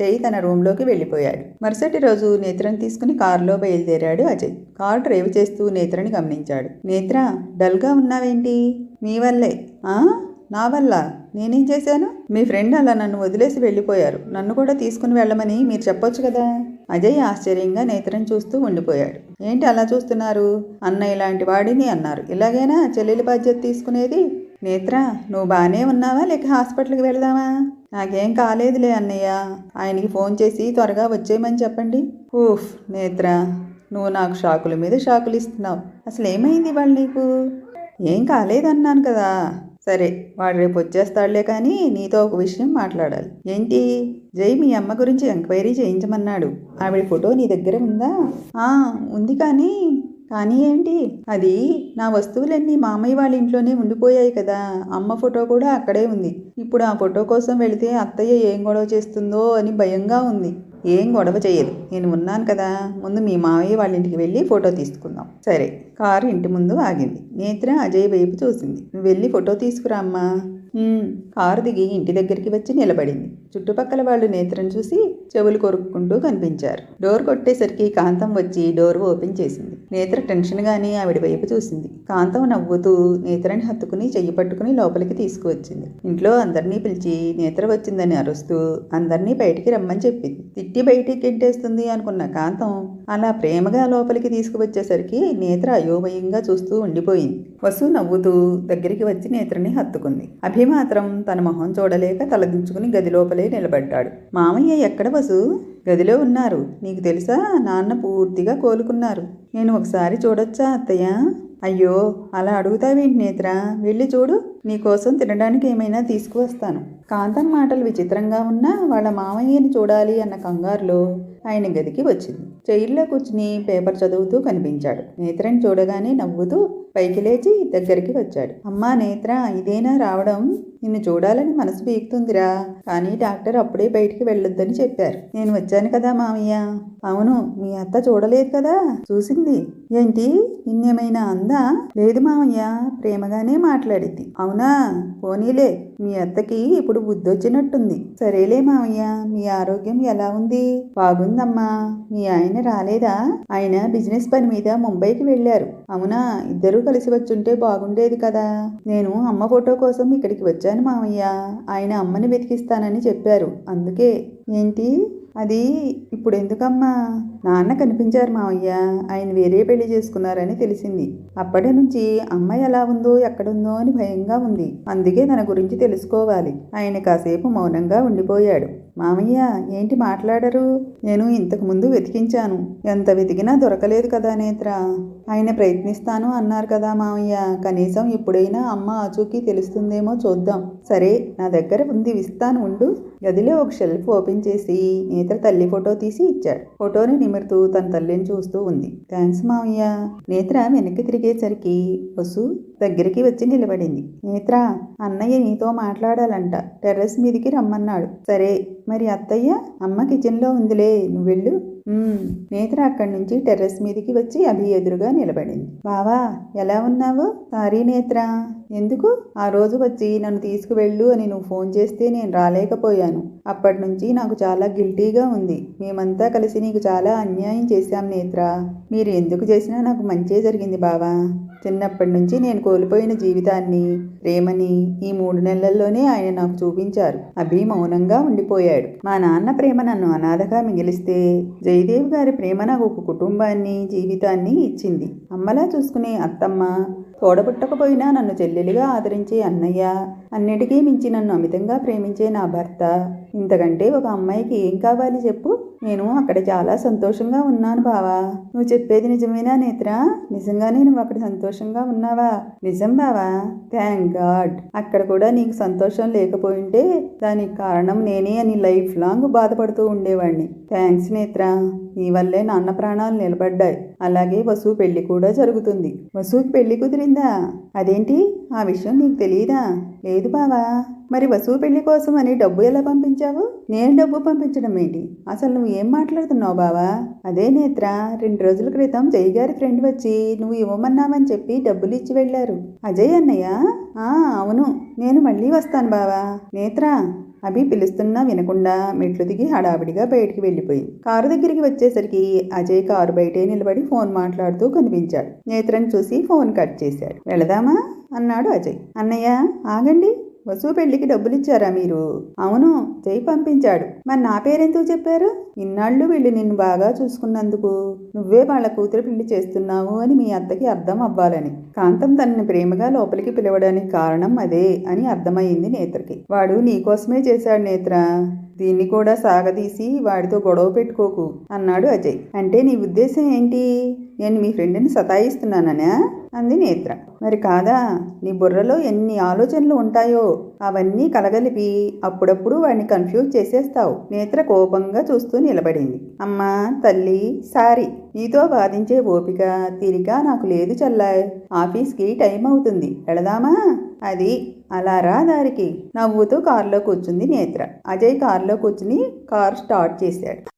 జై తన రూంలోకి వెళ్ళిపోయాడు. మరుసటి రోజు నేత్రను తీసుకుని కారులో బయలుదేరాడు అజయ్. కారు డ్రైవ్ చేస్తూ నేత్రని గమనించాడు. నేత్ర డల్గా ఉన్నావేంటి? మీ వల్లే. ఆ? నా వల్ల? నేనేం చేశాను? మీ ఫ్రెండ్ అలా నన్ను వదిలేసి వెళ్ళిపోయారు. నన్ను కూడా తీసుకుని వెళ్ళమని మీరు చెప్పొచ్చు కదా? అజయ్ ఆశ్చర్యంగా నేత్రం చూస్తూ ఉండిపోయాడు. ఏంటి అలా చూస్తున్నారు? అన్న ఇలాంటి వాడిని అన్నారు. ఇలాగైనా చెల్లెలి బాధ్యత తీసుకునేది? నేత్ర నువ్వు బాగానే ఉన్నావా? లేక హాస్పిటల్కి వెళదామా? నాకేం కాలేదులే అన్నయ్య. ఆయనకి ఫోన్ చేసి త్వరగా వచ్చేయమని చెప్పండి. ఊఫ్ నేత్ర నువ్వు నాకు షాకుల మీద షాకులు ఇస్తున్నావు. అసలు ఏమైంది వాళ్ళు నీకు? ఏం కాలేదన్నాను కదా. సరే వాడు రేపు వచ్చేస్తాడులే కానీ నీతో ఒక విషయం మాట్లాడాలి. ఏంటి? జై మీ అమ్మ గురించి ఎంక్వైరీ చేయించమన్నాడు. ఆవిడ ఫోటో నీ దగ్గర ఉందా? ఉంది కానీ కానీ ఏంటి? అది నా వస్తువులన్నీ మామయ్య వాళ్ళ ఇంట్లోనే ఉండిపోయాయి కదా. అమ్మ ఫోటో కూడా అక్కడే ఉంది. ఇప్పుడు ఆ ఫోటో కోసం వెళితే అత్తయ్య ఏం గొడవ చేస్తుందో అని భయంగా ఉంది. ఏం గొడవ చేయదు. నేను ఉన్నాను కదా. ముందు మీ మావయ్య వాళ్ళ ఇంటికి వెళ్ళి ఫోటో తీసుకుందాం. సరే. కారు ఇంటి ముందు ఆగింది. నేత్ర అజయ్ వైపు చూసింది. నువ్వు వెళ్ళి ఫోటో తీసుకురామ్మా కారు దిగి ఇంటి దగ్గరికి వచ్చి నిలబడింది. చుట్టుపక్కల వాళ్ళు నేత్రను చూసి చెవులు కొరుక్కుంటూ కనిపించారు. డోర్ కొట్టేసరికి కాంతం వచ్చి డోర్ ఓపెన్ చేసింది. నేత్ర టెన్షన్గానే ఆవిడ వైపు చూసింది. కాంతం నవ్వుతూ నేత్రని హత్తుకుని చెయ్యి పట్టుకుని లోపలికి తీసుకువచ్చింది. ఇంట్లో అందరినీ పిలిచి నేత్ర వచ్చిందని అరుస్తూ అందరినీ బయటికి రమ్మని చెప్పింది. తిట్టి బయటికి గెంటేస్తుంది అనుకున్న కాంతం అలా ప్రేమగా లోపలికి తీసుకువచ్చేసరికి నేత్ర అయోమయంగా చూస్తూ ఉండిపోయింది. వసు నవ్వుతూ దగ్గరికి వచ్చి నేత్రని హత్తుకుంది. అభి మాత్రం తన మొహం చూడలేక తలదించుకుని గది లోపలే నిలబడ్డాడు. మామయ్య ఎక్కడ వసు? గదిలో ఉన్నారు. నీకు తెలుసా? నాన్న పూర్తిగా కోలుకున్నారు. నేను ఒకసారి చూడొచ్చా అత్తయ్య? అయ్యో అలా అడుగుతావేంటి నేత్ర? వెళ్ళి చూడు. నీకోసం తినడానికి ఏమైనా తీసుకువస్తాను. కాంతన్ మాటలు విచిత్రంగా ఉన్నా వాళ్ళ మామయ్యని చూడాలి అన్న కంగారులో ఆయన గదికి వచ్చింది. చైర్లో కూర్చుని పేపర్ చదువుతూ కనిపించాడు. నేత్రని చూడగానే నవ్వుతూ పైకి లేచి దగ్గరికి వచ్చాడు. అమ్మా నేత్ర ఇదేనా రావడం? నిన్ను చూడాలని మనసు పీకుతుందిరా. కానీ డాక్టర్ అప్పుడే బయటికి వెళ్ళొద్దని చెప్పారు. నేను వచ్చాను కదా మామయ్య. అవును మీ అత్త చూడలేదు కదా? చూసింది. ఏంటి? నిన్నేమైనా అందా? లేదు మామయ్య. ప్రేమగానే మాట్లాడింది. అవునా? పోనీలే. మీ అత్తకి ఇప్పుడు బుద్ధి వచ్చినట్టుంది సరేలే మామయ్య. మీ ఆరోగ్యం ఎలా ఉంది? బాగుందమ్మా. మీ ఆయన రాలేదా? ఆయన బిజినెస్ పని మీద ముంబైకి వెళ్ళారు. అవునా? ఇద్దరూ కలిసి వచ్చుంటే బాగుండేది కదా. నేను అమ్మ ఫోటో కోసం ఇక్కడికి వచ్చాను మామయ్య ఆయన అమ్మని వెతికిస్తానని చెప్పారు. అందుకే. ఏంటి? అది ఇప్పుడు ఎందుకమ్మా నాన్న కనిపించారు మావయ్య. ఆయన వేరే పెళ్ళి చేసుకున్నారని తెలిసింది. అప్పటి నుంచి అమ్మ ఎలా ఉందో ఎక్కడుందో అని భయంగా ఉంది. అందుకే తన గురించి తెలుసుకోవాలి. ఆయన కాసేపు మౌనంగా ఉండిపోయాడు. మామయ్య ఏంటి మాట్లాడరు? నేను ఇంతకు ముందు వెతికించాను. ఎంత వెతికినా దొరకలేదు కదా నేత్ర? ఆయన ప్రయత్నిస్తాను అన్నారు కదా మామయ్య కనీసం ఇప్పుడైనా అమ్మ ఆచూకీ తెలుస్తుందేమో చూద్దాం. సరే నా దగ్గర ఉంది ఇస్తాను ఉండు. గదిలో ఒక షెల్ఫ్ ఓపెన్ చేసి నేత్ర తల్లి ఫోటో తీసి ఇచ్చాడు. ఫోటోని నిమురుతూ తన తల్లిని చూస్తూ ఉంది. థ్యాంక్స్ మామయ్య నేత్ర వెనక్కి తిరిగేసరికి వసు దగ్గరికి వచ్చి నిలబడింది. నేత్ర అన్నయ్య నీతో మాట్లాడాలంట. టెర్రస్ మీదికి రమ్మన్నాడు. సరే మరి అత్తయ్య అమ్మ కిచెన్లో ఉందిలే. నువ్వెళ్ళు. నేత్ర అక్కడి నుంచి టెర్రస్ మీదికి వచ్చి అభి ఎదురుగా నిలబడింది. బావా ఎలా ఉన్నావు? సారీ నేత్ర. ఎందుకు? ఆ రోజు వచ్చి నన్ను తీసుకువెళ్ళు అని నువ్వు ఫోన్ చేస్తే నేను రాలేకపోయాను. అప్పటి నుంచి నాకు చాలా గిల్టీగా ఉంది. మేమంతా కలిసి నీకు చాలా అన్యాయం చేశాం నేత్ర. మీరు ఎందుకు చేసినా నాకు మంచే జరిగింది బావా. చిన్నప్పటి నుంచి నేను కోల్పోయిన జీవితాన్ని ప్రేమని ఈ మూడు నెలల్లోనే ఆయన నాకు చూపించారు. అభి మౌనంగా ఉండిపోయాడు. మా నాన్న ప్రేమ నన్ను అనాథగా మిగిలిస్తే జయదేవ్ గారి ప్రేమ నాకు ఒక కుటుంబాన్ని జీవితాన్ని ఇచ్చింది. అమ్మలా చూసుకునే అత్తమ్మ తోడబుట్టకపోయినా నన్ను చెల్లెలిగా ఆదరించే అన్నయ్య. అన్నిటికీ మించి నన్ను అమితంగా ప్రేమించే నా భర్త. ఇంతకంటే ఒక అమ్మాయికి ఏం కావాలి చెప్పు? నేను అక్కడ చాలా సంతోషంగా ఉన్నాను బావా. నువ్వు చెప్పేది నిజమేనా నేత్ర? నిజంగానే నువ్వు అక్కడ సంతోషంగా ఉన్నావా? నిజం బావా. Thank God. అక్కడ కూడా నీకు సంతోషం లేకపోయింటే దానికి కారణం నేనే అని లైఫ్ లాంగ్ బాధపడుతూ ఉండేవాడిని థ్యాంక్స్ నేత్ర. నీ వల్లే నాన్న ప్రాణాలు నిలబడ్డాయి. అలాగే వసు పెళ్ళి కూడా జరుగుతుంది. వసుకి పెళ్ళి కుదిరిందా? అదేంటి? ఆ విషయం నీకు తెలియదా? లేదు బావా. మరి వసువు పెళ్ళి కోసం అని డబ్బు ఎలా పంపించావు? నేను డబ్బు పంపించడం ఏంటి? అసలు నువ్వు ఏం మాట్లాడుతున్నావు బావా? అదే నేత్ర రెండు రోజుల క్రితం జయ్ గారి ఫ్రెండ్ వచ్చి నువ్వు ఇవ్వమన్నావని చెప్పి డబ్బులు ఇచ్చి వెళ్ళారు. అజయ్ అన్నయ్య? ఆ అవును. నేను మళ్ళీ వస్తాను బావా. నేత్ర అభి పిలుస్తున్నా వినకుండా మెట్లు దిగి హడావిడిగా బయటికి వెళ్ళిపోయింది. కారు దగ్గరికి వచ్చేసరికి అజయ్ కారు బయటే నిలబడి ఫోన్ మాట్లాడుతూ కనిపించాడు. నేత్రని చూసి ఫోన్ కట్ చేశాడు. వెళదామా? అన్నాడు అజయ్. అన్నయ్య ఆగండి. వసు పెళ్ళికి డబ్బులు ఇచ్చారా మీరు? అవును జై పంపించాడు. మరి నా పేరెందుకు చెప్పారు? ఇన్నాళ్ళు వీళ్ళు నిన్ను బాగా చూసుకున్నందుకు నువ్వే వాళ్ళ కూతురు పెళ్ళి చేస్తున్నావు అని మీ అత్తకి అర్థం అవ్వాలని. కాంతం తనని ప్రేమగా లోపలికి పిలవడానికి కారణం అదే అని అర్థమయ్యింది నేత్రకి. వాడు నీకోసమే చేశాడు నేత్ర. దీన్ని కూడా సాగదీసి వాడితో గొడవ పెట్టుకోకు అన్నాడు అజయ్. అంటే నీ ఉద్దేశం ఏంటి? నేను మీ ఫ్రెండ్ని సతాయిస్తున్నానా అంది నేత్ర. మరి కాదా? నీ బుర్రలో ఎన్ని ఆలోచనలు ఉంటాయో? అవన్నీ కలగలిపి అప్పుడప్పుడు వాడిని కన్ఫ్యూజ్ చేసేస్తావు. నేత్ర కోపంగా చూస్తూ నిలబడింది. అమ్మా తల్లి సారీ. నీతో వాదించే ఓపిక తీరిక నాకు లేదు చల్లాయ్. ఆఫీస్కి టైం అవుతుంది. వెళదామా? అది అలా రా దారికి. నవ్వుతూ కారులో కూర్చుంది నేత్ర. అజయ్ కారులో కూర్చుని కార్ స్టార్ట్ చేశాడు.